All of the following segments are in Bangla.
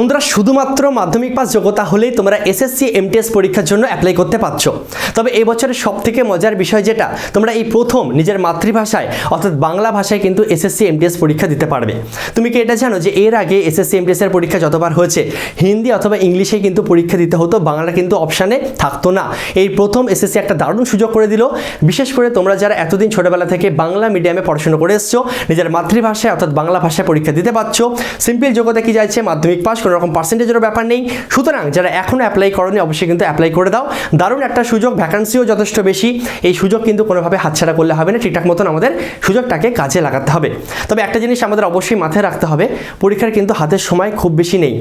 বন্ধুরা, শুধুমাত্র মাধ্যমিক পাস যোগ্যতা হলেই তোমরা এসএসসি এমটিএস পরীক্ষার জন্য অ্যাপ্লাই করতে পারছ। তবে এবছরের বছরের সব থেকে মজার বিষয় যেটা, তোমরা এই প্রথম নিজের মাতৃভাষায়, অর্থাৎ বাংলা ভাষায় কিন্তু এসএসসি এমটিএস পরীক্ষা দিতে পারবে। তুমি কি এটা জানো যে এর আগে এসএসসি এমটিএস এর পরীক্ষা যতবার হয়েছে, হিন্দি অথবা ইংলিশে কিন্তু পরীক্ষা দিতে হতো, বাংলা কিন্তু অপশানে থাকতো না। এই প্রথম এসএসসি একটা দারুণ সুযোগ করে দিল। বিশেষ করে তোমরা যারা এতদিন ছোটবেলা থেকে বাংলা মিডিয়ামে পড়াশোনা করে এসছো, নিজের মাতৃভাষায়, অর্থাৎ বাংলা ভাষায় পরীক্ষা দিতে পারছ সিম্পল যোগ্যতা কি যাচ্ছে, মাধ্যমিক পাস কোনো রকম পার্সেন্টেজেরও ব্যাপার নেই। সুতরাং যারা এখনও অ্যাপ্লাই করনি, অবশ্যই কিন্তু অ্যাপ্লাই করে দাও। দারুণ একটা সুযোগ ভ্যাকান্সিও যথেষ্ট বেশি। এই সুযোগ কিন্তু কোনোভাবে হাতছাড়া করলে হবে না, ঠিকঠাক মতন আমাদের সুযোগটাকে কাজে লাগাতে হবে। তবে একটা জিনিস আমাদের অবশ্যই মাথায় রাখতে হবে, পরীক্ষার কিন্তু হাতের সময় খুব বেশি নেই।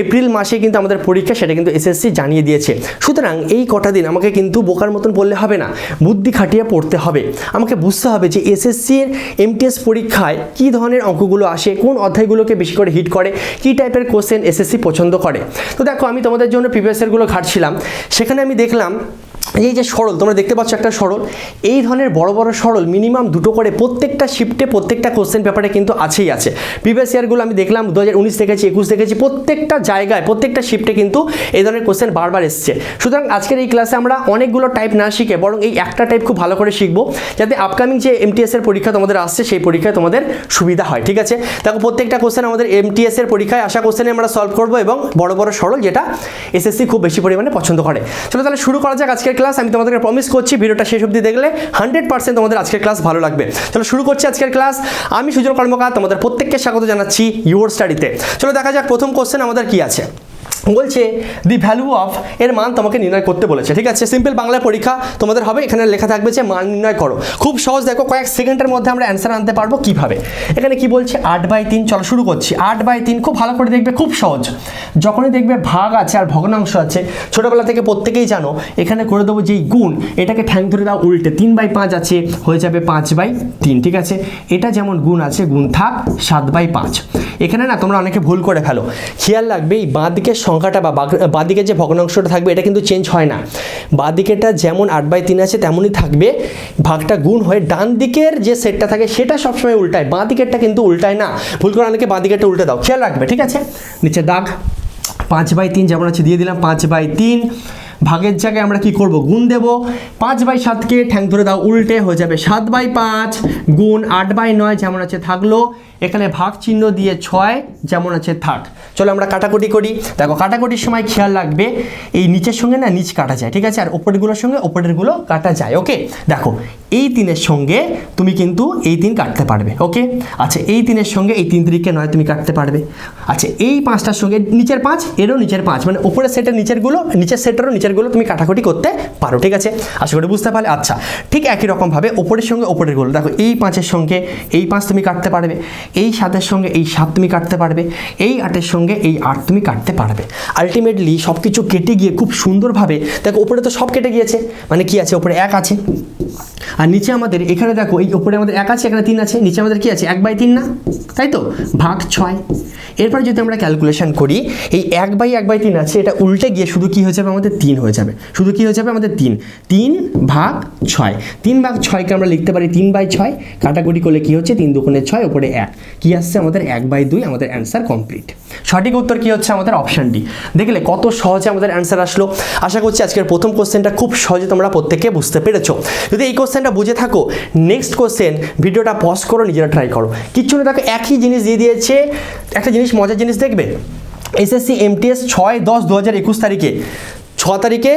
এপ্রিল মাসে কিন্তু আমাদের পরীক্ষা, সেটা কিন্তু এসএসসি জানিয়ে দিয়েছে। সুতরাং এই কটা দিন আমাকে কিন্তু বোকার মতন বললে হবে না, বুদ্ধি খাটিয়ে পড়তে হবে। আমাকে বুঝতে হবে যে এসএসসির এমটিএস পরীক্ষায় কী ধরনের অঙ্কগুলো আসে, কোন অধ্যায়গুলোকে বেশি করে হিট করে, কী টাইপের কোশ্চেন এসএসসি পছন্দ করে। তো দেখো আমি তোমাদের জন্য প্রিভিয়াসেরগুলো ঘাটছিলাম। সেখানে আমি দেখলাম এই যে সরল, তোমরা দেখতে পাচ্ছ একটা সরল। এই ধরনের বড় বড় সরল মিনিমাম দুটো করে প্রত্যেকটা শিফটে প্রত্যেকটা কোশ্চেন পেপারে কিন্তু আছেই আছে। প্রিভিয়াস ইয়ারগুলো আমি দেখলাম দু হাজার উনিশ দেখেছি, একুশ দেখেছি, প্রত্যেকটা জায়গায়, প্রত্যেকটা শিফটে কিন্তু এই ধরনের কোশ্চেন বারবার এসছে। সুতরাং আজকের এই ক্লাসে আমরা অনেকগুলো টাইপ না শিখে, বরং এই একটা টাইপ খুব ভালো করে শিখব, যাতে আপকামিং যে এমটিএস এর পরীক্ষা তোমাদের আসছে, সেই পরীক্ষায় তোমাদের সুবিধা হয়, ঠিক আছে? দেখো, প্রত্যেকটা কোশ্চেন আমাদের এমটিএস এর পরীক্ষায় আসা কোশ্চেনে আমরা সলভ করব এবং বড় বড় সরল যেটা এসএসসি খুব বেশি পরিমাণে পছন্দ করে। চলো তাহলে শুরু করা যাক আজকের ক্লাস আমি তোমাদেরকে প্রমিস করছি, ভিডিওটা শেষ অব্দি দেখলে হান্ড্রেড পার্সেন্ট তোমাদের আজকের ক্লাস ভালো লাগবে। চলো শুরু করছি আজকের ক্লাস আমি সুজন কর্মকার, তোমাদের প্রত্যেককে স্বাগত জানাচ্ছি ইউর স্টাডিতে চলো দেখা যাক প্রথম কোশ্চেন আমাদের কি আছে। বলছে দি ভ্যালু অফ এর মান তোমাকে নির্ণয় করতে বলেছে। ঠিক আছে সিম্পল বাংলা পরীক্ষা তোমাদের হবে, এখানে লেখা থাকবে যে মান নির্ণয় করো। খুব সহজ, দেখো, কয়েক সেকেন্ডের মধ্যে আমরা অ্যান্সার আনতে পারব কীভাবে। এখানে কি বলছে, আট বাই তিন চলো শুরু করছি। আট বাই তিন খুব ভালো করে দেখবে, খুব সহজ। যখনই দেখবে ভাগ আছে আর ভগ্নাংশ আছে, ছোটোবেলা থেকে প্রত্যেকেই জানো, এখানে করে দেবো যেই গুণ, এটাকে ঠ্যাং ধরে দাও উল্টে। তিন বাই পাঁচ আছে, হয়ে যাবে পাঁচ বাই তিন, ঠিক আছে? এটা যেমন গুণ আছে, গুণ থাক সাত বাই পাঁচ। এখানে না তোমরা অনেকে ভুল করে ফেলো। খেয়াল রাখবে, এই বাঁ দিকের সংখ্যাটা বা বাঁ দিকের যে ভগ্নাংশটা থাকবে, এটা কিন্তু চেঞ্জ হয় না। বাঁ দিকেটা যেমন আট বাই তিন আছে, তেমনই থাকবে। ভাগটা গুণ হয়ে ডান দিকের যে সেটটা থাকে, সেটা সবসময় উল্টায়। বাঁ দিকেরটা কিন্তু উল্টায় না। ভুল করে অনেকে বাঁ দিকেরটা উল্টে দাও। খেয়াল রাখবে, ঠিক আছে? নিচে দাগ। পাঁচ বাই তিন যেমন আছে, দিয়ে দিলাম পাঁচ বাই তিন। ভাগের জায়গায় আমরা কি করব? গুণ দেব। পাঁচ বাই সাতকে ঠ্যাং ধরে দাও, উল্টে হয়ে যাবে সাত বাই পাঁচ গুণ আট বাই নয় যেমন আছে থাকল। এখানে ভাগ চিহ্ন দিয়ে ছয় যেমন আছে থাক। চলো আমরা কাটাকুটি করি। দেখো, কাটাকুটির সময় খেয়াল রাখবে, এই নিচের সঙ্গে না নিচ কাটা যায়, ঠিক আছে? আর ওপরেরগুলোর সঙ্গে ওপরেরগুলো কাটা যায় ওকে দেখো, এই তিনের সঙ্গে তুমি কিন্তু এই তিন কাটতে পারবে ওকে আচ্ছা এই তিনের সঙ্গে এই তিন তিরিকে নয় তুমি কাটতে পারবে। আচ্ছা এই পাঁচটার সঙ্গে নিচের পাঁচ, এরও নিচের পাঁচ মানে ওপরের সেটের নিচেরগুলো, নিচের সেটেরও নিচেরগুলো তুমি কাটাকুটি করতে পারো, ঠিক আছে? আশা করি বুঝতে পারলে? আচ্ছা ঠিক একই রকমভাবে ওপরের সঙ্গে ওপরেরগুলো দেখো, এই পাঁচের সঙ্গে এই পাঁচ তুমি কাটতে পারবে, এই সাতের সঙ্গে এই সাত তুমি কাটতে পারবে, এই আটের সঙ্গে এই আট তুমি কাটতে পারবে। আলটিমেটলি সব কিছু কেটে গিয়ে খুব সুন্দরভাবে, দেখো, ওপরে তো সব কেটে গিয়েছে মানে কি আছে? ওপরে এক আছে। আর নিচে আমাদের, এখানে দেখো, এই ওপরে আমাদের এক আছে, এখানে তিন আছে, নিচে আমাদের কি আছে? এক বাই তিন না? তাই তো? ভাগ ছয়। এরপর যদি আমরা ক্যালকুলেশন করি, এই এক বাই এক বাই তিন আছে, এটা উল্টে গিয়ে শুধু কি হয়ে যাবে? আমাদের তিন হয়ে যাবে। শুধু কি হয়ে যাবে? আমাদের তিন। তিন ভাগ ছয়। তিন ভাগ ছয়কে আমরা লিখতে পারি তিন বাই ছয়। কাটাকুটি করলে কি হচ্ছে? তিন দুগুণে ছয়, ওপরে এক। কি আসছে? আমাদের এক বাই দুই, আমাদের অ্যান্সার কমপ্লিট সঠিক উত্তর কি হচ্ছে? আমাদের অপশান ডি দেখলে কত সহজে আমাদের অ্যান্সার আসলো। আশা করছি আজকের প্রথম কোশ্চেনটা খুব সহজে তোমরা প্রত্যেকে বুঝতে পেরেছ। যদি এই কোশ্চেনটা বুঝে থাকো। নেক্সট কোশ্চেন ভিডিওটা পজ করো, নিজেরা ট্রাই করো। কিচ্ছু না, দেখো একই জিনিস দিয়ে দিয়েছে, একটা জিনিস, মজার জিনিস দেখবে? এসএসসি এমটিএস ছয় দশ দু হাজার একুশ তারিখে। ছ তারিখে,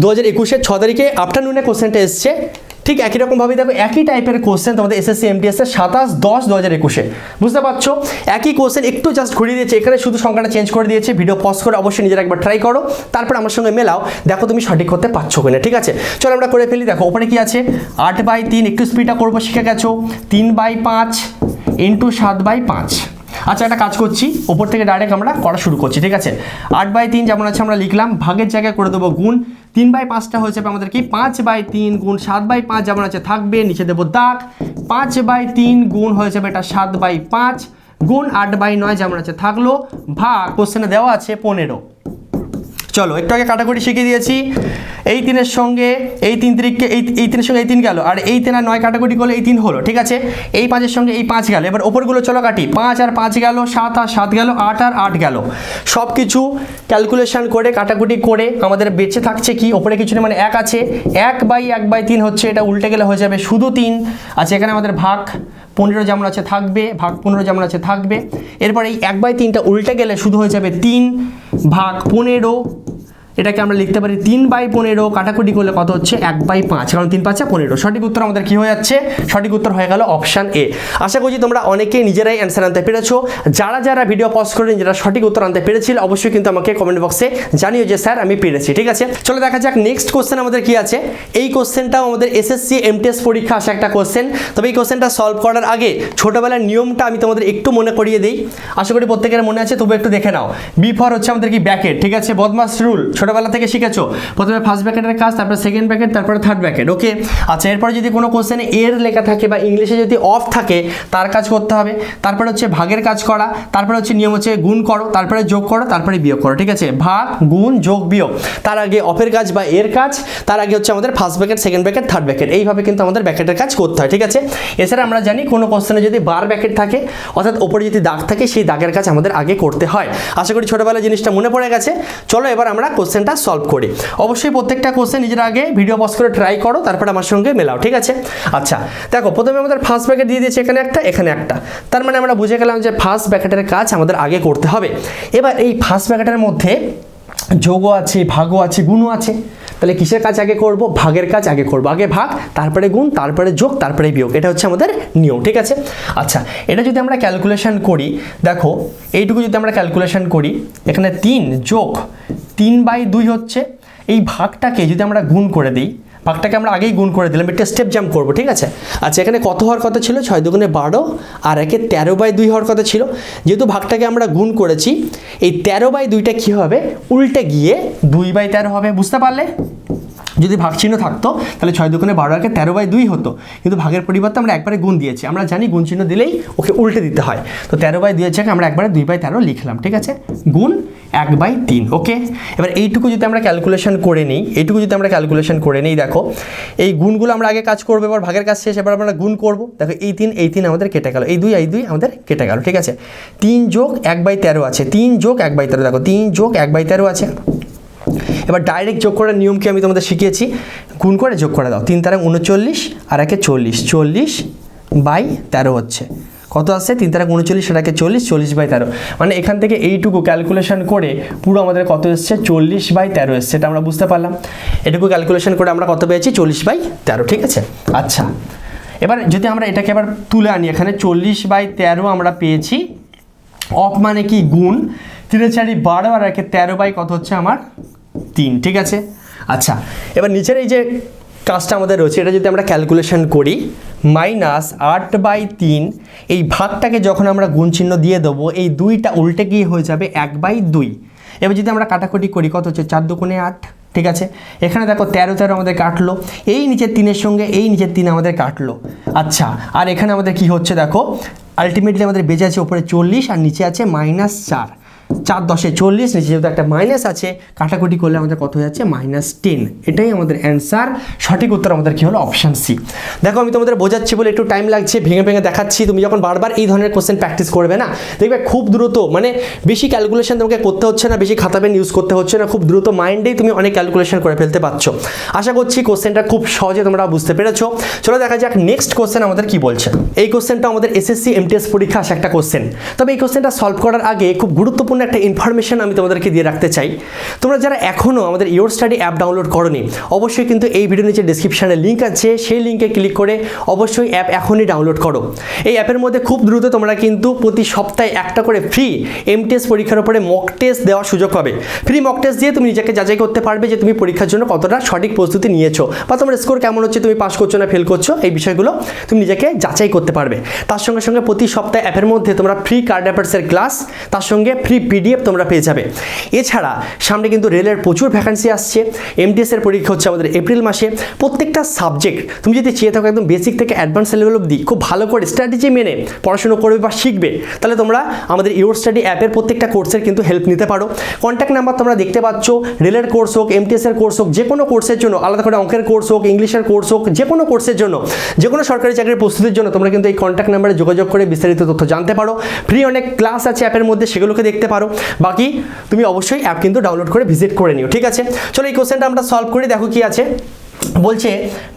দু হাজার একুশের ছ তারিখে আফটারনুনে কোশ্চেনটা এসছে। ঠিক একই রকমভাবে দেখো, একই টাইপের কোশ্চেন তোমাদের এসএসসি এমটিএস এর সাতাশ দশ দু হাজার একুশে। বুঝতে পারছ? একই কোশ্চেন একটু জাস্ট ঘুরিয়ে দিয়েছে এখানে, শুধু সংখ্যাটা চেঞ্জ করে দিয়েছে ভিডিও পজ করে অবশ্যই নিজের একবার ট্রাই করো। তারপর আমার সঙ্গে মেলাও, দেখো তুমি সঠিক করতে পারছ কিনা, ঠিক আছে? চলো আমরা করে ফেলি, দেখো, ওপরে কি আছে? আট বাই তিন, একটু স্পিডটা করব, শিখে গেছো। তিন বাই পাঁচ ইন্টু সাত বাই পাঁচ। আচ্ছা একটা কাজ করছি, ওপর থেকে ডাইরেক্ট আমরা করা শুরু করছি, ঠিক আছে? আট বাই তিন যেমন আছে, আমরা লিখলাম, ভাগের জায়গায় করে দেবো গুণ তিন বাই পাঁচটা হয়ে যাবে আমাদের কি পাঁচ বাই তিন গুণ সাত বাই পাঁচ যেমন আছে থাকবে, নিচে দেবো দাগ। পাঁচ বাই তিন গুণ হয়ে যাবে এটা সাত বাই পাঁচ গুণ আট বাই নয় যেমন আছে থাকল। ভাগ কোশ্চেনে দেওয়া আছে পনেরো। চলো, একটু আগে কাটাকুটি শিখিয়ে দিয়েছি। এই তিনের সঙ্গে এই তিন তিরিককে, এই এই তিনের সঙ্গে এই তিন গেল, আর এই তিন আর নয় কাটাকুটি করলে এই তিন হলো, ঠিক আছে? এই পাঁচের সঙ্গে এই পাঁচ গেল, এবার ওপরগুলো চলো কাটি, পাঁচ আর পাঁচ গেল, সাত আর সাত গেল, আট আর আট গেল। সব কিছু ক্যালকুলেশন করে, কাটাকুটি করে আমাদের বেঁচে থাকছে কি? ওপরে কিছু নেই মানে এক আছে, এক বাই এক বাই তিন হচ্ছে, এটা উল্টে গেলে হয়ে যাবে শুধু তিন। আচ্ছা এখানে আমাদের ভাগ পনেরো যেমন আছে থাকবে, ভাগ পনেরো যেমন আছে থাকবে। এরপর এই এক বাই তিনটা উল্টে গেলে শুধু হয়ে যাবে তিন ভাগ পনেরো। এটাকে আমরা লিখতে পারি তিন বাই পনেরো কাটাকুটি করলে কত হচ্ছে? এক বাই পাঁচ। কারণ তিন পাঁচা পনেরো। সঠিক উত্তর আমাদের কি হয়ে যাচ্ছে? সঠিক উত্তর হয়ে গেল অপশান এ আশা করছি তোমরা অনেকেই নিজেরাই অ্যান্সার আনতে পেরেছ। যারা যারা ভিডিও পজ করে নিজেরা সঠিক উত্তর আনতে পেরেছিল, অবশ্যই কিন্তু আমাকে কমেন্ট বক্সে জানিও যে, স্যার, আমি পেরেছি। ঠিক আছে? চলো দেখা যাক নেক্সট কোশ্চেন আমাদের কি আছে? এই কোশ্চেনটাও আমাদের এসএসসি এমটিএস পরীক্ষা আসা একটা কোশ্চেন তবে এই কোশ্চেনটা সলভ করার আগে ছোটোবেলার নিয়মটা আমি তোমাদের একটু মনে করিয়ে দিই। আশা করি প্রত্যেকের মনে আছে তবু একটু দেখে নাও। বি ফর হচ্ছে আমাদের কি ব্যাকেট ঠিক আছে? বদমাস রুল ছোটোবেলা থেকে শিখেছো। প্রথমে ফার্স্ট ব্যাকেটের কাজ, তারপরে সেকেন্ড ব্যাকেট তারপরে থার্ড ব্যাকেট ওকে আচ্ছা এরপরে যদি কোনো কোশ্চেনে এর লেখা থাকে বা ইংলিশে যদি অফ থাকে, তার কাজ করতে হবে। তারপরে হচ্ছে ভাগের কাজ করা, তারপরে হচ্ছে নিয়ম হচ্ছে গুণ করো, তারপরে যোগ করো, তারপরে বিয়োগ করো, ঠিক আছে? ভাগ, গুণ, যোগ, বিয়োগ। তার আগে অফের কাজ বা এর কাজ, তার আগে হচ্ছে আমাদের first bracket second bracket third bracket এইভাবে কিন্তু আমাদের ব্যাকেটের কাজ করতে হয়, ঠিক আছে? এছাড়া আমরা জানি কোনো কোশ্চেনে যদি বার ব্যাকেট থাকে, অর্থাৎ ওপরে যদি দাগ থাকে, সেই দাগের কাজ আমাদের আগে করতে হয়। আশা করি ছোটোবেলায় জিনিসটা মনে পড়ে গেছে। চলো এবার আমরা কোশ্চেনটা সলভ করি। অবশ্যই প্রত্যেকটা কোশ্চেন নিজের আগে ভিডিও পজ করে ট্রাই করো, তারপর আমার সঙ্গে মেলাও, ঠিক আছে? আচ্ছা দেখো, প্রথমে আমাদের ফার্স্ট ব্যাকেট দিয়ে দিয়েছে এখানে একটা এখানে একটা। তার মানে আমরা বুঝে গেলাম যে ফার্স্ট ব্যাকেটের কাজ আমাদের আগে করতে হবে। এবার এই ফার্স্ট ব্যাকেটের মধ্যে যোগও আছে ভাগও আছে গুণও আছে। তাহলে কিসের কাজ আগে করব? ভাগের কাজ আগে করব। আগে ভাগ, তারপরে গুণ, তারপরে যোগ, তারপরে বিয়োগ। এটা হচ্ছে আমাদের নিয়ম, ঠিক আছে? আচ্ছা এটা যদি আমরা ক্যালকুলেশন করি, দেখো, এইটুকু যদি আমরা ক্যালকুলেশন করি, এখানে তিন যোগ তিন বাই দুই হচ্ছে, এই ভাগটাকে যদি আমরা গুণ করে দিই, ভাগটাকে আমরা আগেই গুণ করে দিলাম, এটা স্টেপ জাম্প করব, ঠিক আছে? আচ্ছা এখানে কত হওয়ার কথা ছিল? ছয় দুগুণে বারো, আর একে তেরো বাই দুই হওয়ার কথা ছিল। যেহেতু ভাগটাকে আমরা গুণ করেছি, এই তেরো বাই দুইটা কী হবে? উল্টে গিয়ে দুই বাই তেরো হবে, বুঝতে পারলে? যদি ভাগ চিহ্ন থাকতো, তাহলে ছয় দুগুণে বারো একে তেরো বাই দুই হতো। কিন্তু ভাগের পরিবর্তে আমরা একবারে গুণ দিয়েছি। আমরা জানি গুণ চিহ্ন দিলেই ওকে উল্টে দিতে হয়। তো তেরো বাই দুইয়ের জায়গায় আমরা একবারে দুই বাই তেরো লিখলাম, ঠিক আছে? গুণ এক বাই তিন, ওকে? এবার এইটুকু যদি আমরা ক্যালকুলেশন করে নিই, এইটুকু যদি আমরা ক্যালকুলেশন করে নিই, দেখো, এই গুণগুলো আমরা আগে কাজ করব, এবার ভাগের কাজ শেষ, এবার আমরা গুণ করব। দেখো, এই তিন এই তিন আমাদের কেটে গেল। এই দুই এই দুই আমাদের কেটে গেল, ঠিক আছে? তিন যোগ এক বাই তেরো আছে। তিন যোগ এক বাই তেরো, দেখো, তিন যোগ এক বাই তেরো আছে। এবার ডাইরেক্ট যোগ করার নিয়ম কি আমি তোমাদের শিখিয়েছি। গুণ করে যোগ করে দাও। তিন তারা উনচল্লিশ আর একে চল্লিশ। চল্লিশ বাই তেরো হচ্ছে। কত আসছে? তিন তারা উনচল্লিশ সেটাকে চল্লিশ চল্লিশ বাই তেরো। মানে এখান থেকে এইটুকু ক্যালকুলেশন করে পুরো আমাদের কত এসছে? চল্লিশ বাই তেরো এসছে। এটা আমরা বুঝতে পারলাম। এটুকু ক্যালকুলেশন করে আমরা কত পেয়েছি? চল্লিশ বাই তেরো। ঠিক আছে? আচ্ছা। এবার যদি আমরা এটাকে এবার তুলে আনি, এখানে চল্লিশ বাই তেরো আমরা পেয়েছি। অফ মানে কি? গুণ। তিনে চারি বারো আর একে তেরো বাই কত হচ্ছে? আমার তিন, ঠিক আছে? আচ্ছা এবার নিচের এই যে কাজটা আমাদের রয়েছে, এটা যদি আমরা ক্যালকুলেশন করি মাইনাস আট বাই তিন, এই ভাগটাকে যখন আমরা গুণ চিহ্ন দিয়ে দেবো, এই দুইটা উল্টে গিয়ে হয়ে যাবে? এক বাই দুই। এবার যদি আমরা কাটাকুটি করি, কত হচ্ছে? চার দুগুণে আট, ঠিক আছে? এখানে দেখো তেরো তেরো আমাদের কাটলো। এই নিচের তিনের সঙ্গে এই নিচের তিন আমাদের কাটলো। আচ্ছা আর এখানে আমাদের কি হচ্ছে দেখো? আলটিমেটলি আমাদের বেঁচে আছে ওপরে চল্লিশ, আর নিচে আছে মাইনাস চার। চার দশে চল্লিশ, নিচে যেহেতু একটা মাইনাস আছে, কাটাকুটি করলে আমাদের কত হয়ে যাচ্ছে? মাইনাস টেন এটাই আমাদের অ্যান্সার সঠিক উত্তর আমাদের কি হলো? অপশান সি দেখো, আমি তোমাদের বোঝাচ্ছি বলে একটু টাইম লাগছে, ভেঙে ভেঙে দেখাচ্ছি। তুমি যখন বারবার এই ধরনের কোশ্চেন প্র্যাকটিস করবে না, দেখবে খুব দ্রুত মানে বেশি ক্যালকুলেশন তোমাকে করতে হচ্ছে না, বেশি খাতা পেন ইউজ করতে হচ্ছে না, খুব দ্রুত মাইন্ডেই তুমি অনেক ক্যালকুলেশন করে ফেলতে পারছ। আশা করছি কোশ্চেনটা খুব সহজে তোমরা বুঝতে পেরেছ। চলো দেখা যাক নেক্সট কোশ্চেন আমাদের কি বলছে। এই কোশ্চেনটা আমাদের এসএসসি এমটিএস পরীক্ষা আসা একটা কোশ্চেন তবে এই কোশ্চেনটা সলভ করার আগে খুব গুরুত্বপূর্ণ একটা ইনফরমেশন আমি তোমাদেরকে দিয়ে রাখতে চাই। তোমরা যারা এখনও আমাদের ইয়োর স্টাডি অ্যাপ ডাউনলোড করনি, অবশ্যই কিন্তু এই ভিডিও নিচে ডিসক্রিপশানে লিঙ্ক আছে। সেই লিঙ্কে ক্লিক করে অবশ্যই অ্যাপ এখনই ডাউনলোড করো। এই অ্যাপের মধ্যে খুব দ্রুত তোমরা কিন্তু প্রতি সপ্তাহে একটা করে ফ্রি এমটিএস পরীক্ষার উপরে মক টেস্ট দেওয়ার সুযোগ পাবে। ফ্রি মক টেস্ট দিয়ে তুমি নিজেকে যাচাই করতে পারবে যে তুমি পরীক্ষার জন্য কতটা সঠিক প্রস্তুতি নিয়েছো বা তোমার স্কোর কেমন হচ্ছে, তুমি পাস করছ না ফেল করছ, এই বিষয়গুলো তুমি নিজেকে যাচাই করতে পারবে। তার সঙ্গে সঙ্গে প্রতি সপ্তাহে অ্যাপের মধ্যে তোমরা ফ্রি কার্ড অ্যাফেয়ার্সের ক্লাস তার সঙ্গে ফ্রি পিডিএফ তোমরা পেয়ে যাবে। এছাড়া সামনে কিন্তু রেলের প্রচুর ভ্যাকান্সি আসছে। এমটিএস এর পরীক্ষা হচ্ছে আমাদের এপ্রিল মাসে। প্রত্যেকটা সাবজেক্ট তুমি যদি চেয়ে থাকো একদম বেসিক থেকে অ্যাডভান্স লেভেল অবধি, খুব ভালো করে স্ট্র্যাটেজি মেনে পড়াশুনো করবে বা শিখবে, তাহলে তোমরা আমাদের ইউর স্টাডি অ্যাপের প্রত্যেকটা কোর্সের কিন্তু হেল্প নিতে পারো। কন্ট্যাক্ট নাম্বার তোমরা দেখতে পাচ্ছ, রেলের কোর্স হোক এমটিএস এর কোর্স হোক যে কোনো কোর্সের জন্য, আলাদা করে অঙ্কের কোর্স হোক ইংলিশের কোর্স হোক যে কোনো কোর্সের জন্য যে কোনো সরকারি চাকরির প্রস্তুতির জন্য তোমরা কিন্তু এই কন্ট্যাক্ট নাম্বারে যোগাযোগ করে বিস্তারিত তথ্য জানতে পারো। ফ্রি অনেক ক্লাস আছে অ্যাপের মধ্যে, সেগুলোকে দেখতে পারো। বাকি তুমি অবশ্যই অ্যাপ কিন্তু ডাউনলোড করে ভিজিট করে নিও, ঠিক আছে? চলো এই কোশ্চেনটা আমরা সলভ করি, দেখো কি আছে। বলছে,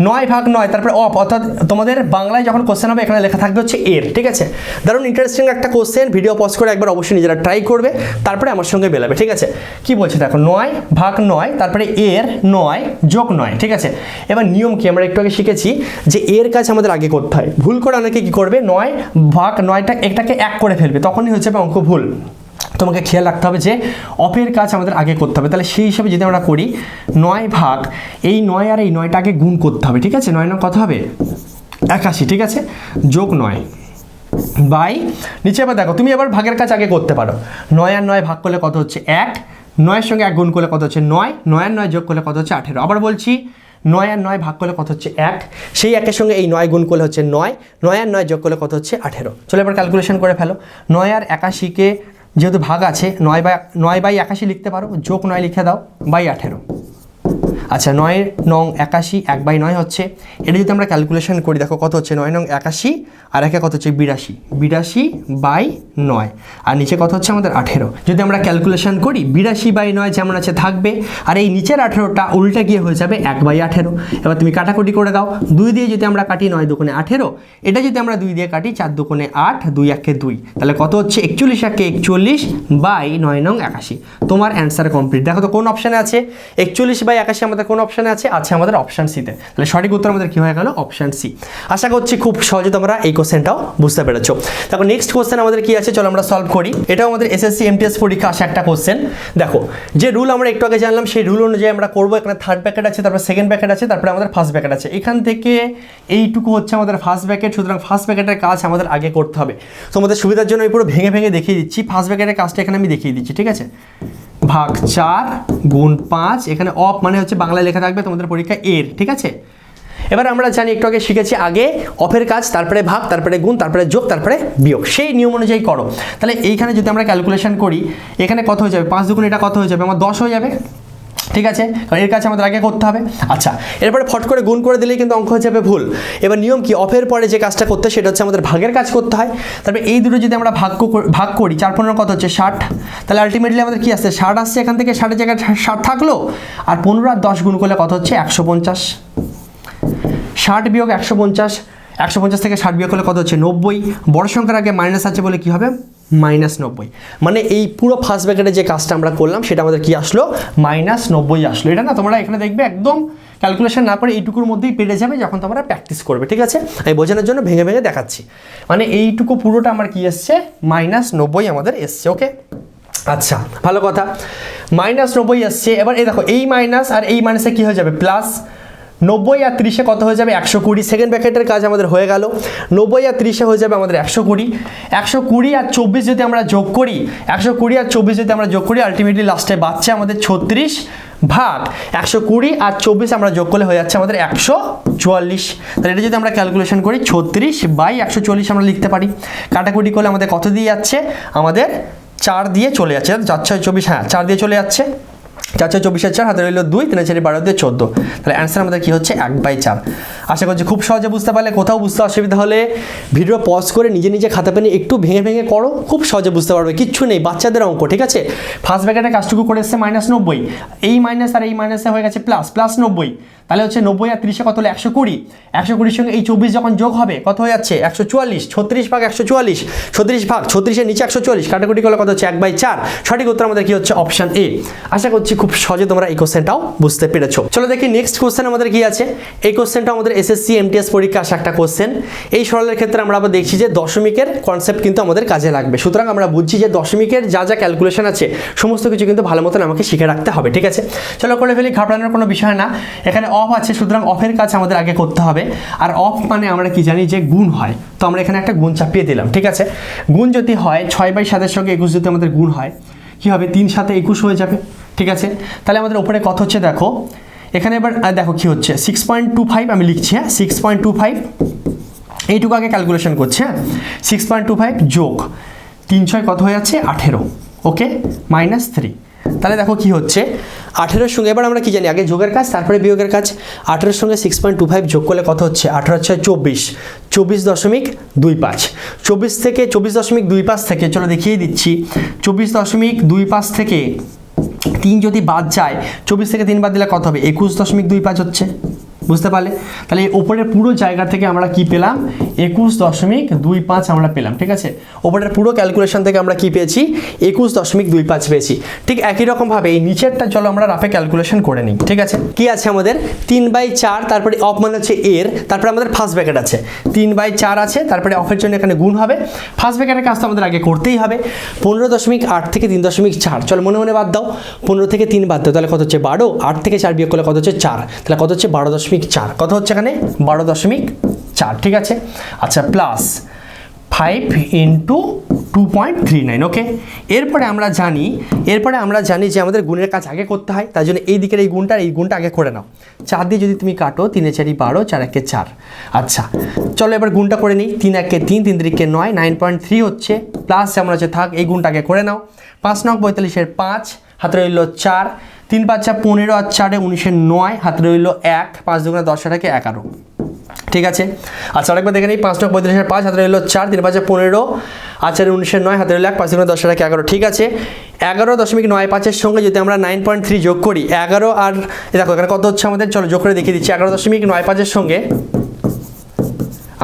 নয় ভাগ নয়, তারপরে অফ অর্থাৎ তোমাদের বাংলায় যখন কোশ্চেন হবে, এখানে লেখা থাকবে হচ্ছে এর, ঠিক আছে? দারুণ ইন্টারেস্টিং একটা কোশ্চেন ভিডিও পজ করে একবার অবশ্যই নিজেরা ট্রাই করবে, তারপরে আমার সঙ্গে বেলাবে ঠিক আছে? কি বলছে দেখো, নয় ভাগ নয়, তারপরে এর নয় যোগ নয়, ঠিক আছে? এবার নিয়ম কি, আমরা একটু আগে শিখেছি যে এর কাজ আমাদের আগে করতে হয়। ভুল করে অনেকে কি করবে, নয় ভাগ নয়টা, একটাকে এক করে ফেলবে, তখনই হচ্ছে অঙ্ক ভুল। তোমাকে খেয়াল রাখতে হবে যে অপের কাজ আমাদের আগে করতে হবে। তাহলে সেই হিসাবে যদি আমরা করি, নয় ভাগ, এই নয় আর এই নয়টাকে গুণ করতে হবে, ঠিক আছে? নয় নয় কত হবে? একাশি, ঠিক আছে? যোগ নয় বাই, নিচে আবার দেখো, তুমি এবার ভাগের কাজ আগে করতে পারো। নয় আর নয় ভাগ করলে কত হচ্ছে? এক। নয়ের সঙ্গে এক গুণ করলে কত হচ্ছে? নয়। নয় আর নয় যোগ করলে কত হচ্ছে? আঠেরো। আবার বলছি, নয় আর নয় ভাগ করলে কত হচ্ছে? এক। সেই একের সঙ্গে এই নয় গুণ করলে হচ্ছে নয়। নয় আর নয় যোগ করলে কত হচ্ছে? আঠেরো। চলো এবার ক্যালকুলেশন করে ফেলো। নয় আর একাশিকে যেহেতু ভাগ আছে, নয় বাই নয় বাই একাশি লিখতে পারো, যোগ নয় লিখে দাও, বাই আঠেরো। আচ্ছা নয় নং একাশি, এক বাই নয় হচ্ছে, এটা যদি আমরা ক্যালকুলেশন করি, দেখো কত হচ্ছে? নয় নং একাশি, আর একে কত হচ্ছে? বিরাশি। বিরাশি বাই নয়। আর নিচে কত হচ্ছে? আমাদের আঠেরো। যদি আমরা ক্যালকুলেশন করি, বিরাশি বাই নয় যেমন আছে থাকবে, আর এই নিচের আঠেরোটা উল্টে গিয়ে হয়ে যাবে এক বাই আঠেরো। এবার তুমি কাটাকুটি করে দাও। দুই দিয়ে যদি আমরা কাটি নয় দুগুণে আঠেরো, এটা যদি আমরা দুই দিয়ে কাটি চার দুগুণে আট, দুই একে দুই, তাহলে কত হচ্ছে? একচল্লিশ একে একচল্লিশ বাই নয় নং একাশি। তোমার অ্যান্সার কমপ্লিট দেখো তো কোন অপশানে আছে? একচল্লিশ বাই একাশি আমাদের কোন অপশানে আছে? আছে আমাদের অপশান সিতে তাহলে সঠিক উত্তর আমাদের কী হয়ে গেল? অপশান সি আশা করছি খুব সহজে তোমরা এই কোশ্চেনটাও বুঝতে পেরেছ। তারপর নেক্সট কোশ্চেন আমাদের কি আছে? চলো আমরা সলভ করি। এটাও আমাদের এসএসসি এমটিএস পরীক্ষা আসা একটা কোশ্চেন দেখো, যে রুল আমরা একটু আগে জানলাম, সেই রুল অনুযায়ী আমরা করব। এখানে থার্ড প্যাকেট আছে, তারপর সেকেন্ড প্যাকেট আছে, তারপরে আমাদের ফার্স্ট ব্যাকেট আছে। এখান থেকে এইটুকু হচ্ছে আমাদের ফার্স্ট প্যাকেট সুতরাং ফার্স্ট প্যাকেটের কাজ আমাদের আগে করতে হবে। তোমাদের সুবিধার জন্য আমি পুরো ভেঙে ভেঙে দেখিয়ে দিচ্ছি। ফার্স্ট ব্যাকেটের কাজটা এখানে আমি দেখিয়ে দিচ্ছি, ঠিক আছে? ভাগ চার গুণ পাঁচ, এখানে অফ মানে হচ্ছে বাংলায় লেখা থাকবে তোমাদের পরীক্ষা এর, ঠিক আছে? এবার আমরা জানি একটু আগে শিখেছি আগে অফের কাজ, তারপরে ভাগ, তারপরে গুণ, তারপরে যোগ, তারপরে বিয়োগ। সেই নিয়ম অনুযায়ী করো। তাহলে এইখানে যদি আমরা ক্যালকুলেশন করি, এখানে কত হয়ে যাবে? পাঁচ দুগুণ এটা কত হয়ে যাবে? আমার দশ হয়ে যাবে। ঠিক আছে? কারণ এর কাছে আমাদের আগে করতে হবে। আচ্ছা এরপরে ফট করে গুণ করে দিলেই কিন্তু অঙ্ক হয়ে যাবে ভুল। এবার নিয়ম কি? অফের পরে যে কাজটা করতে সেটা হচ্ছে আমাদের ভাগের কাজ করতে হয়। তারপরে এই দুটো যদি আমরা ভাগ ভাগ করি, চার পনেরো কত হচ্ছে? ষাট। তাহলে আলটিমেটলি আমাদের কি আসছে? ষাট আসছে, এখান থেকে ষাটের জায়গায় ষাট থাকল? আর পনেরো আর দশ গুণ করলে কত হচ্ছে? একশো পঞ্চাশ। ষাট বিয়োগ একশো পঞ্চাশ। একশো পঞ্চাশ থেকে ষাট বিয়োগ করলে কত হচ্ছে? নব্বই। বড় সংখ্যার আগে মাইনাস আছে বলে কি হবে? মাইনাস নব্বই। মানে এই পুরো ফার্স্ট ব্র্যাকেটে যে কাজটা আমরা করলাম, সেটা আমাদের কি আসলো? মাইনাস নব্বই আসলো। এটা না, তোমরা এখানে দেখবে একদম ক্যালকুলেশন না করে এইটুকুর মধ্যেই পেরে যাবে যখন তোমরা প্র্যাকটিস করবে, ঠিক আছে? আমি বোঝানোর জন্য ভেঙে ভেঙে দেখাচ্ছি। মানে এইটুকু পুরোটা আমার কি এসছে? মাইনাস নব্বই আমাদের এসছে ওকে আচ্ছা ভালো কথা। মাইনাস নব্বই আসছে এবার এই দেখো, এই মাইনাস আর এই মাইনাসে কী হয়ে যাবে? প্লাস নব্বই আর ত্রিশে কত হয়ে যাবে? একশো কুড়ি। সেকেন্ড ব্যাকেটের কাজ আমাদের হয়ে গেল। নব্বই আর ত্রিশে হয়ে যাবে আমাদের একশো কুড়ি। একশো কুড়ি আর চব্বিশ যদি আমরা যোগ করি, একশো কুড়ি আর চব্বিশ যদি আমরা যোগ করি আলটিমেটলি লাস্টে বাচ্চা আমাদের ছত্রিশ ভাগ। একশো কুড়ি আর চব্বিশ আমরা যোগ করলে হয়ে যাচ্ছে আমাদের একশো চুয়াল্লিশ। তাহলে এটা যদি আমরা ক্যালকুলেশন করি, ছত্রিশ বাই একশো চল্লিশ আমরা লিখতে পারি। কাটাকুটি করলে আমাদের কত দিয়ে যাচ্ছে? আমাদের চার দিয়ে চলে যাচ্ছে। চার ছয় চব্বিশ হ্যাঁ চার দিয়ে চলে যাচ্ছে। চার ছয় চব্বিশের চার, হাতে রইল দুই, তিনের চারি বারো দিয়ে চোদ্দ। তাহলে অ্যান্সার আমাদের কী হচ্ছে? এক বাই চার। আশা করছি খুব সহজে বুঝতে পারলে, কোথাও বুঝতে অসুবিধা হলে ভিডিও পজ করে নিজে নিজে খাতা পেনে একটু ভেঙে ভেঙে করো, খুব সহজে বুঝতে পারবে। কিচ্ছু নেই, বাচ্চাদের অঙ্ক, ঠিক আছে? ফার্স্ট ব্র্যাকেটের কাজটুকু করে এসছে মাইনাস নব্বই। এই মাইনাস আর এই মাইনাসে হয়ে গেছে প্লাস প্লাস নব্বই। তাহলে হচ্ছে নব্বই আর ত্রিশে কত হলো? একশো কুড়ি। একশো কুড়ির সঙ্গে এই চব্বিশ যখন যোগ হবে, কত হয়ে যাচ্ছে? একশো চুয়াল্লিশ। ছত্রিশ ভাগ একশো চুয়াল্লিশ। ছত্রিশ ভাগ, ছত্রিশের নিচে একশো চুয়াল্লিশ। কাটাকুটি করলে কত হচ্ছে? এক বাই চার। সঠিক উত্তর আমাদের কি হচ্ছে? অপশান এ আশা করছি খুব সহজে তোমরা এই কোশ্চেনটাও বুঝতে পেরেছ। চলো দেখি নেক্সট কোশ্চেন আমাদের কি আছে? এই কোশ্চেনটা আমাদের এসএসসি এমটিএস পরীক্ষা আসা একটা কোশ্চেন এই সরলের ক্ষেত্রে আমরা আবার দেখছি যে দশমিকের কনসেপ্ট কিন্তু আমাদের কাজে লাগবে। সুতরাং আমরা বুঝছি যে দশমিকের যা যা ক্যালকুলেশন আছে, সমস্ত কিছু কিন্তু ভালো মতন আমাকে শিখে রাখতে হবে, ঠিক আছে? চলো করে ফেলি, ঘাবড়ানোর কোনো বিষয় না। এখানে অফ আছে, সুতরাং অফের কাজ আমাদের আগে করতে হবে। আর অফ মানে আমরা কি জানি যে গুণ হয়। তো আমরা এখানে একটা গুণ চাপিয়ে দিলাম, ঠিক আছে? গুণ যদি হয়, ছয় বাই সাতের সঙ্গে একুশ যদি আমাদের গুণ হয়, কী হবে? তিন সাথে একুশ হয়ে যাবে। ঠিক আছে? তাহলে আমাদের ওপরে কত হচ্ছে দেখো? এখানে এবার দেখো কী হচ্ছে? সিক্স পয়েন্ট টু ফাইভ আমি লিখছি হ্যাঁ? সিক্স পয়েন্ট টু ফাইভ এইটুকু আগে ক্যালকুলেশন করছে হ্যাঁ? সিক্স পয়েন্ট টু ফাইভ যোগ তিন ছয় কত হয়ে যাচ্ছে? আঠেরো ওকে মাইনাস থ্রি তাহলে দেখো কি হচ্ছে? আঠেরোর সঙ্গে, এবার আমরা কি জানি? আগে যোগের কাজ, তারপরে বিয়োগের কাজ। আঠেরোর সঙ্গে সিক্স পয়েন্ট টু ফাইভ যোগ করলে কত হচ্ছে? আঠেরো ছয় চব্বিশ। চব্বিশ দশমিক দুই পাঁচ। চব্বিশ থেকে, চব্বিশ দশমিক দুই পাঁচ থেকে, চলো দেখিয়ে দিচ্ছি। চব্বিশ দশমিক দুই পাঁচ থেকে তিন যদি বাদ যায়, চব্বিশ থেকে তিন বাদ দিলে কত হবে? একুশ দশমিক দুই পাঁচ হচ্ছে। বুঝতে পারলে? তাহলে এই ওপরের পুরো জায়গা থেকে আমরা কি পেলাম? একুশ দশমিক দুই পাঁচ আমরা পেলাম, ঠিক আছে? ওপরের পুরো ক্যালকুলেশন থেকে আমরা কি পেয়েছি? একুশ দশমিক দুই পাঁচ পেয়েছি। ঠিক একই রকমভাবে এই নিচেরটা চলো আমরা রাফে ক্যালকুলেশন করে নিই, ঠিক আছে? কি আছে আমাদের? তিন বাই চার, তারপরে অফ মানে হচ্ছে এর, তারপরে আমাদের ফার্স্ট ব্যাকেট আছে। তিন বাই চার আছে, তারপরে অফের জন্য এখানে গুণ হবে। ফার্স্ট ব্র্যাকেটের কাজ তো আমাদের আগে করতেই হবে। পনেরো দশমিক আট থেকে তিন দশমিক চার, চলো মনে মনে বাদ দাও। পনেরো থেকে তিন বাদ দাও, তাহলে কত হচ্ছে বারো? আট থেকে চার বিয়োগ করলে কত হচ্ছে চার? তাহলে কত হচ্ছে বারো দশমিক চার। কত হচ্ছে এখানে? বারো দশমিক চার, ঠিক আছে? আচ্ছা plus five into two point three nine okay এরপরে আমরা জানি, এরপরে আমরা জানি যে আমাদের গুণের কাজ আগে করতে হয় তাই জন্য এই দিকের এই গুণটা এই গুণটা আগে করে নাও। চার দিয়ে যদি তুমি কাটো, তিনে চারি বারো, চার একে চার। আচ্ছা চলো এবার গুণটা করে নিই। তিন একে তিন তিন দিকে নয় নাইন পয়েন্ট থ্রি হচ্ছে। প্লাস যেমন হচ্ছে থাক, এই গুণটা আগে করে নাও। পাঁচ নং পঁয়তাল্লিশের পাঁচ, হাতে রইল চার। তিন পাঁচা পনেরো আর চারে উনিশের নয়, হাতে রইল এক, পাঁচ দুগুণে দশ টাকে এগারো। ঠিক আছে? আচ্ছা আরেকবার দেখে নিই পাঁচটা পঁয়ত্রিশের পাঁচ, হাতে রইল চার, তিন পাঁচে পনেরো, আর চারে উনিশের নয়, হাতে রইল এক, পাঁচ দশ টাকা এগারো। ঠিক আছে? এগারো দশমিক নয় পাঁচের সঙ্গে যদি আমরা নাইন পয়েন্ট থ্রি যোগ করি, এগারো আর দেখো, এখানে কত হচ্ছে আমাদের? চলো যোগ করে দেখিয়ে দিচ্ছি। এগারো দশমিক নয় পাঁচের সঙ্গে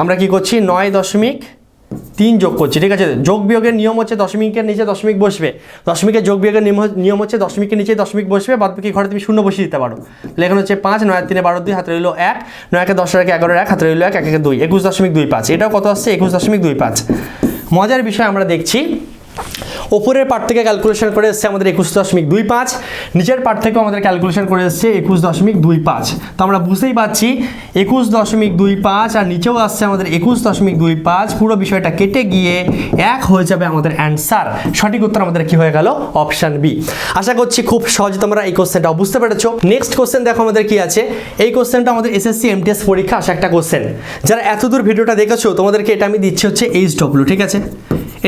আমরা কি করছি? নয় দশমিক তিন যোগ করছি, ঠিক আছে? যোগ বিয়োগের নিয়ম হচ্ছে দশমিকের নিচে দশমিক বসবে। দশমিকের যোগ বিয়োগের নিয়ম হচ্ছে দশমিকের নিচে দশমিক বসবে বাদ বাকি ঘরে তুমি শূন্য বসিয়ে দিতে পারো। লেখানো হচ্ছে পাঁচ, নয়, তিনে বারো, দুই, হাতে রইল এক, নয় দশ একে এগারো, এক, হাতে রইল এক একে দুই, একুশ দশমিক দুই পাঁচ। এটাও কত আসছে? একুশ দশমিক দুই পাঁচ। মজার বিষয় আমরা দেখছি ওপরের পার্ট থেকে ক্যালকুলেশন করে এসছে আমাদের একুশ দশমিক দুই পাঁচ, নিচের পার্ট থেকেও আমাদের ক্যালকুলেশন করে এসছে একুশ দশমিক দুই পাঁচ। তো আমরা বুঝতেই পারছি, একুশ দশমিক দুই পাঁচ আর নিচেও আসছে আমাদের একুশ দশমিক দুই পাঁচ। পুরো বিষয়টা কেটে গিয়ে এক হয়ে যাবে আমাদের অ্যান্সার সঠিক উত্তর আমাদের কি হয়ে গেল? অপশান বি আশা করছি খুব সহজে তোমরা এই কোশ্চেনটা বুঝতে পেরেছ। নেক্সট কোশ্চেন দেখো আমাদের কি আছে? এই কোশ্চেনটা আমাদের এসএসসি এমটিএস পরীক্ষা আসা একটা কোশ্চেন যারা এতদূর ভিডিওটা দেখেছ, তোমাদেরকে এটা আমি দিচ্ছি হচ্ছে এইচ ডব্লিউ ঠিক আছে?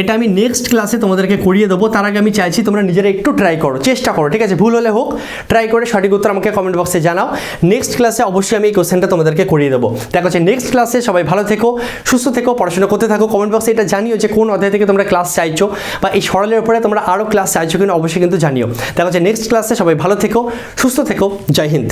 এটা আমি নেক্সট ক্লাসে তোমাদেরকে করিয়ে দেবো। তার আগে আমি চাইছি তোমরা নিজেরা একটু ট্রাই করো, চেষ্টা করো, ঠিক আছে? ভুল হলে হোক ট্রাই করে সঠিক উত্তর আমাকে কমেন্ট বক্সে জানাও। নেক্সট ক্লাসে অবশ্যই আমি এই কোশ্চেনটা তোমাদেরকে করিয়ে দেবো। দেখা হচ্ছে নেক্সট ক্লাসে সবাই ভালো থেকো, সুস্থ থেকো, পড়াশোনা করতে থাকো। কমেন্ট বক্সে এটা জানিও যে কোন অধ্যায় থেকে তোমরা ক্লাস চাইছো বা এই সরলের উপরে তোমরা আরও ক্লাস চাইছো কিনা অবশ্যই কিন্তু জানিও। দেখা হচ্ছে নেক্সট ক্লাসে সবাই ভালো থেকো, সুস্থ থেকো। জয় হিন্দ।